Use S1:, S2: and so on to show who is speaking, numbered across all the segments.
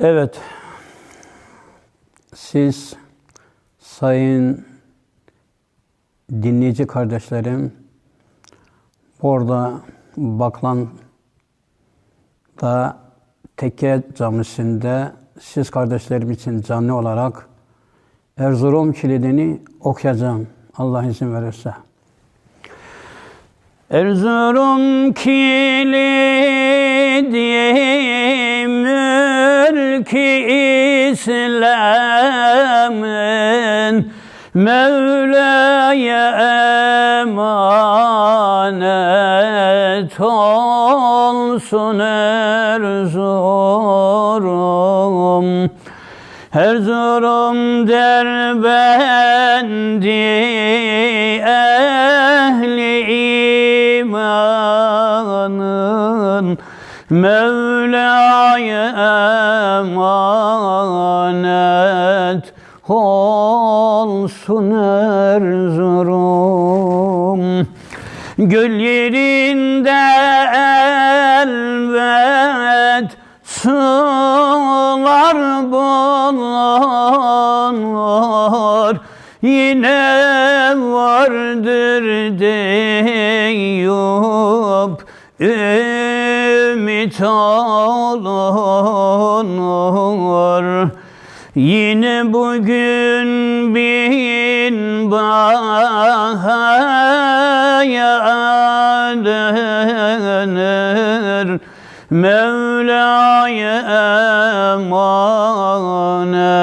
S1: Evet. Siz sayın dinleyici kardeşlerim burada Baklan da Tekke Camisi'nde siz kardeşlerim için canlı olarak Erzurum kilidini okuyacağım. Allah izin verirse. Erzurum kilidi mülki İslam'ın Mevla'ya emanet olsun Erzurum. Erzurum derbendi ehli imanın Mevla'ya olsun Erzurum. Göl yerinde elbet sular bulunur Yine vardır deyip ümit olunur Yine bugün bin bahaya dönür Mevla'ya emanet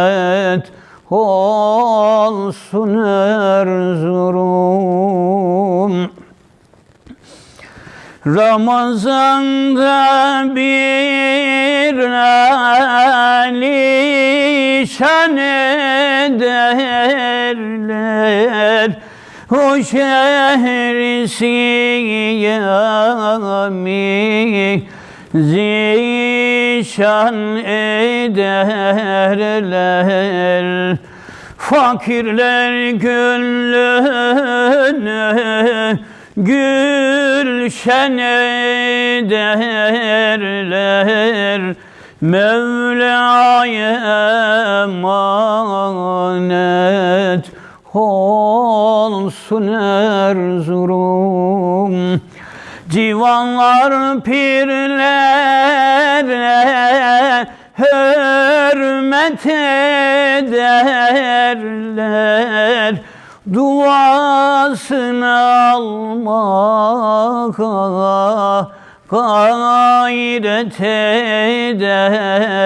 S1: olsun Erzurum. Ramazan'da bir alişan ederler O şehri siyami zişan ederler. Fakirler gönlünü gülşen ederler Mevla'ya emanet olsun Erzurum. Civanlar pirlere hürmet ederler. Duasını almaya gayret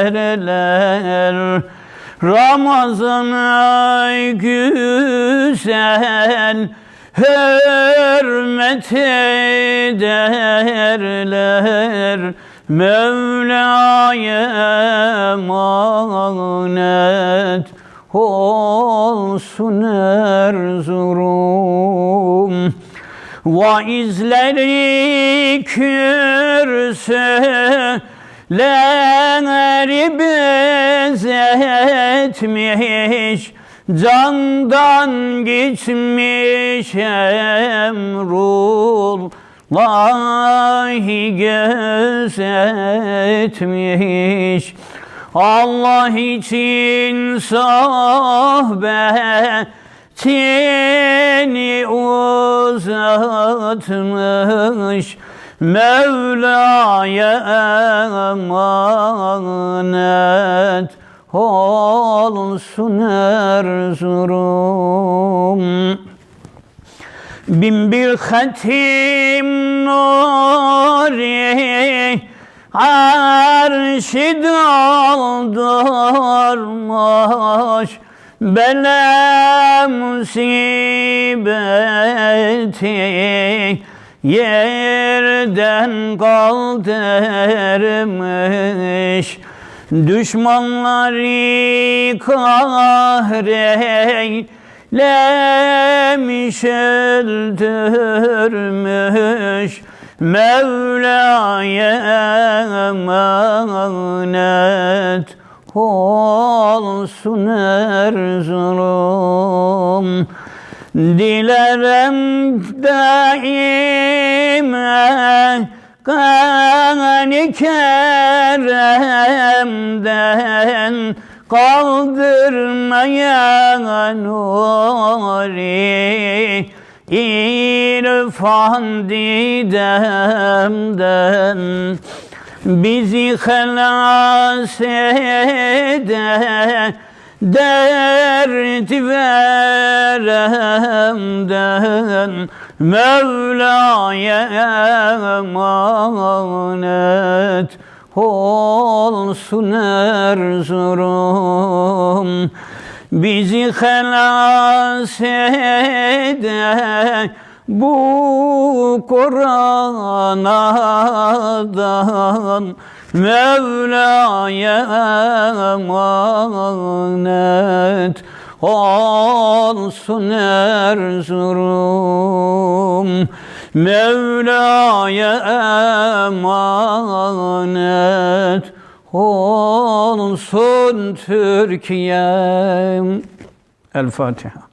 S1: ederler Ramazan ay güzel hürmet ederler. Mevla'ya emanet olsun Erzurum Vaizleri kürsüleri bezetmiş Candan geçmiş emrullahi gözetmiş. Allah için sohbetini uzatmış Mevla'ya emanet olsun Erzurum. Bin bir hatim nuri arşi doldurmuş Bela musibeti yerden kaldırmış. Düşmanları kahreylemiş öldürmüş. Mevla'ya emanet olsun Erzurum Dilerim daime Gani kerem
S2: Didemden kaldırmaya nuri. İrfan didemden bizi halas ede dert veremden Mevla'ya emanet olsun Erzurum. Bizi halas ede bu Kur'an'dan Mevla'ya emanet olsun Erzurum. Mevla'ya emanet olsun Türkiye El Fatiha